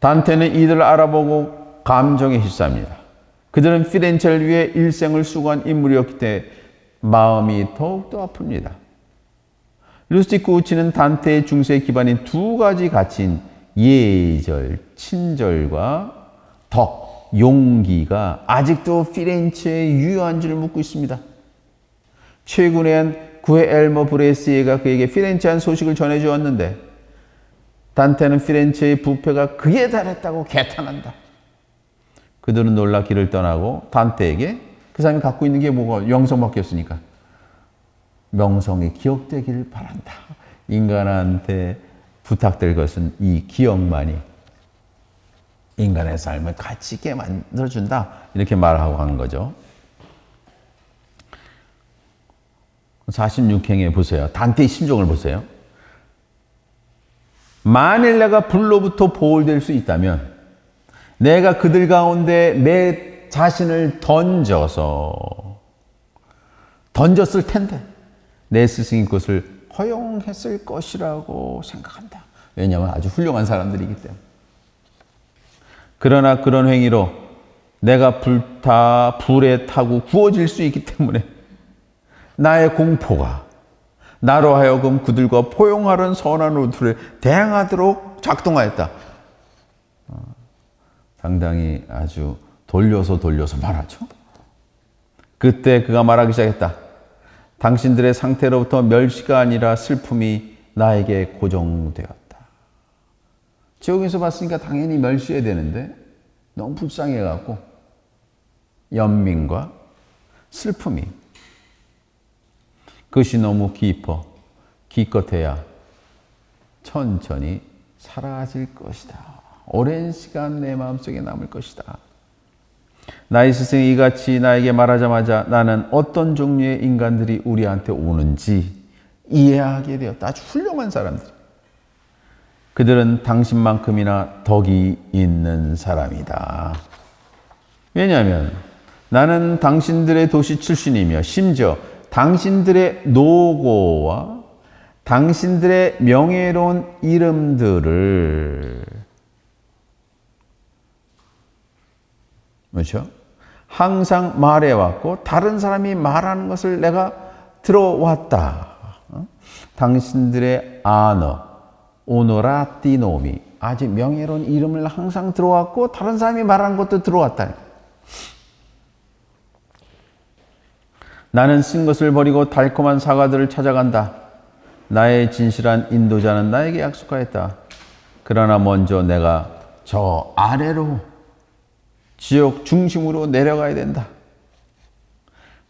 단테는 이들을 알아보고 감정에 휩싸입니다. 그들은 피렌체를 위해 일생을 수고한 인물이었기 때문에 마음이 더욱더 아픕니다. 루스티크 우치는 단테의 중세의 기반인 두 가지 가치인 예절, 친절과 덕, 용기가 아직도 피렌체의 유효한 줄을 묻고 있습니다. 최근에 한 구에 엘모 브레시에가 그에게 피렌체한 소식을 전해주었는데 단테는 피렌체의 부패가 그에 달했다고 개탄한다. 그들은 놀라 길을 떠나고 단테에게 그 사람이 갖고 있는 게 뭐가 명성밖에 없으니까 명성이 기억되기를 바란다. 인간한테 부탁될 것은 이 기억만이 인간의 삶을 가치 있게 만들어준다. 이렇게 말하고 하는 거죠. 46행에 보세요. 단테의 심정을 보세요. 만일 내가 불로부터 보호될 수 있다면 내가 그들 가운데 내 자신을 던져서 던졌을 텐데 내 스승이 그것을 허용했을 것이라고 생각한다. 왜냐하면 아주 훌륭한 사람들이기 때문에. 그러나 그런 행위로 내가 불타 불에 타고 구워질 수 있기 때문에 나의 공포가 나로 하여금 그들과 포용하는 선한 우투를 대항하도록 작동하였다. 어, 상당히 아주 돌려서 돌려서 말하죠. 그때 그가 말하기 시작했다. 당신들의 상태로부터 멸시가 아니라 슬픔이 나에게 고정되었다. 지옥에서 봤으니까 당연히 멸시해야 되는데 너무 불쌍해갖고 연민과 슬픔이 그것이 너무 깊어 기껏해야 천천히 사라질 것이다. 오랜 시간 내 마음속에 남을 것이다. 나의 스승이 이같이 나에게 말하자마자 나는 어떤 종류의 인간들이 우리한테 오는지 이해하게 되었다. 아주 훌륭한 사람들. 그들은 당신만큼이나 덕이 있는 사람이다. 왜냐하면 나는 당신들의 도시 출신이며 심지어 당신들의 노고와 당신들의 명예로운 이름들을 그렇죠? 항상 말해왔고 다른 사람이 말하는 것을 내가 들어왔다. 어? 당신들의 아너, 오노라티노미 아주 명예로운 이름을 항상 들어왔고 다른 사람이 말하는 것도 들어왔다. 나는 쓴 것을 버리고 달콤한 사과들을 찾아간다. 나의 진실한 인도자는 나에게 약속하였다. 그러나 먼저 내가 저 아래로 지옥 중심으로 내려가야 된다.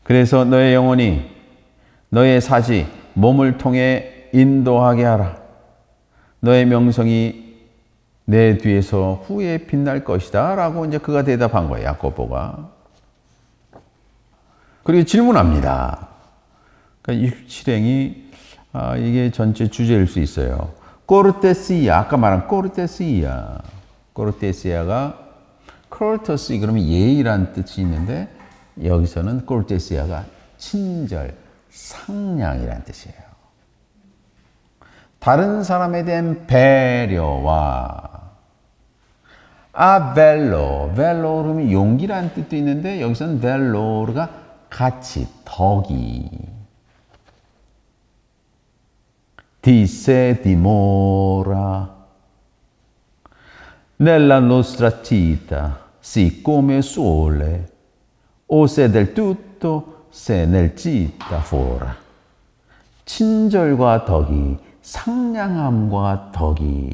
그래서 너의 영혼이 너의 사지 몸을 통해 인도하게 하라. 너의 명성이 내 뒤에서 후에 빛날 것이다. 라고 이제 그가 대답한 거예요. 야고보가. 그리고 질문합니다. 그러니까 실행이 아, 이게 전체 주제일 수 있어요. 꼬르테시아 아까 말한 꼬르테시아 꼬르테시아가 코르터스 그러면 예의란 뜻이 있는데 여기서는 꼬르테시아가 친절, 상냥이란 뜻이에요. 다른 사람에 대한 배려와 아벨로, 벨로 그러면 용기란 뜻도 있는데 여기서는 벨로가 가치, 덕이 디세 디모라 nella nostra città, sì come sole, o se del tutto, se nel città fora. 친절과 덕이, 상냥함과 덕이,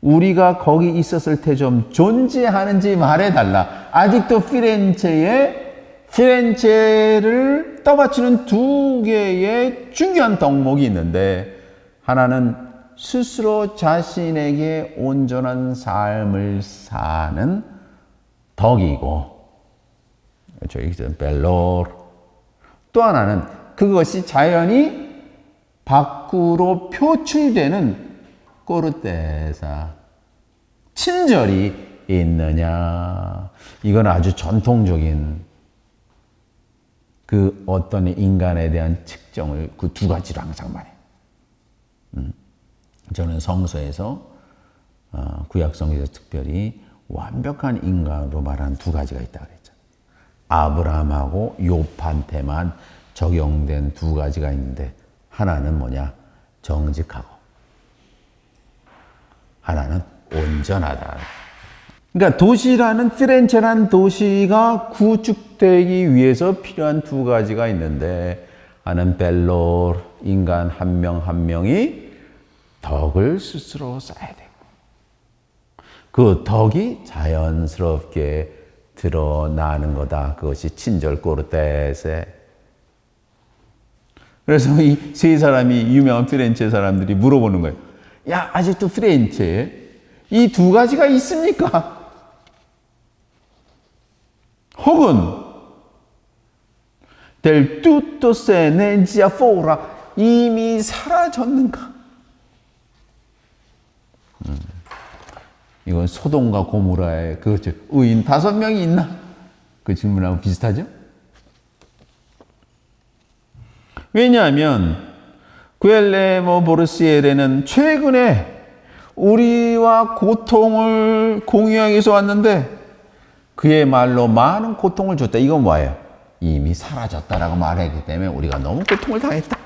우리가 거기 있었을 때 좀 존재하는지 말해달라. 아직도 피렌체에 피렌체를 떠받치는 두 개의 중요한 덕목이 있는데 하나는 스스로 자신에게 온전한 삶을 사는 덕이고 그렇죠. 벨로르 또 하나는 그것이 자연히 밖으로 표출되는 꼬르테사 친절이 있느냐 이건 아주 전통적인 그 어떤 인간에 대한 측정을 그 두 가지로 항상 말해요. 음. 저는 성서에서 어, 구약 성경에서 특별히 완벽한 인간으로 말하는 두 가지가 있다 그랬잖아요. 아브라함하고 욥한테만 적용된 두 가지가 있는데 하나는 뭐냐? 정직하고 하나는 온전하다. 그러니까 도시라는 피렌체라는 도시가 구축되기 위해서 필요한 두 가지가 있는데 하는 벨로 인간 한명한 명이 덕을 스스로 쌓아야 되고 그 덕이 자연스럽게 드러나는 거다. 그것이 친절 꼬르테세. 그래서 이 세 사람이 유명한 피렌체 사람들이 물어보는 거예요. 야, 아직도 피렌체에 이 두 가지가 있습니까? 혹은 del tutto se ne già fora 이미 사라졌는가? 음, 이건 소돔과 고모라의 그죠 의인 다섯 명이 있나? 그 질문하고 비슷하죠? 왜냐하면 구엘레모 보르시에레는 최근에 우리와 고통을 공유하기 위해서 왔는데 그의 말로 많은 고통을 줬다. 이건 뭐예요? 이미 사라졌다라고 말했기 때문에 우리가 너무 고통을 당했다.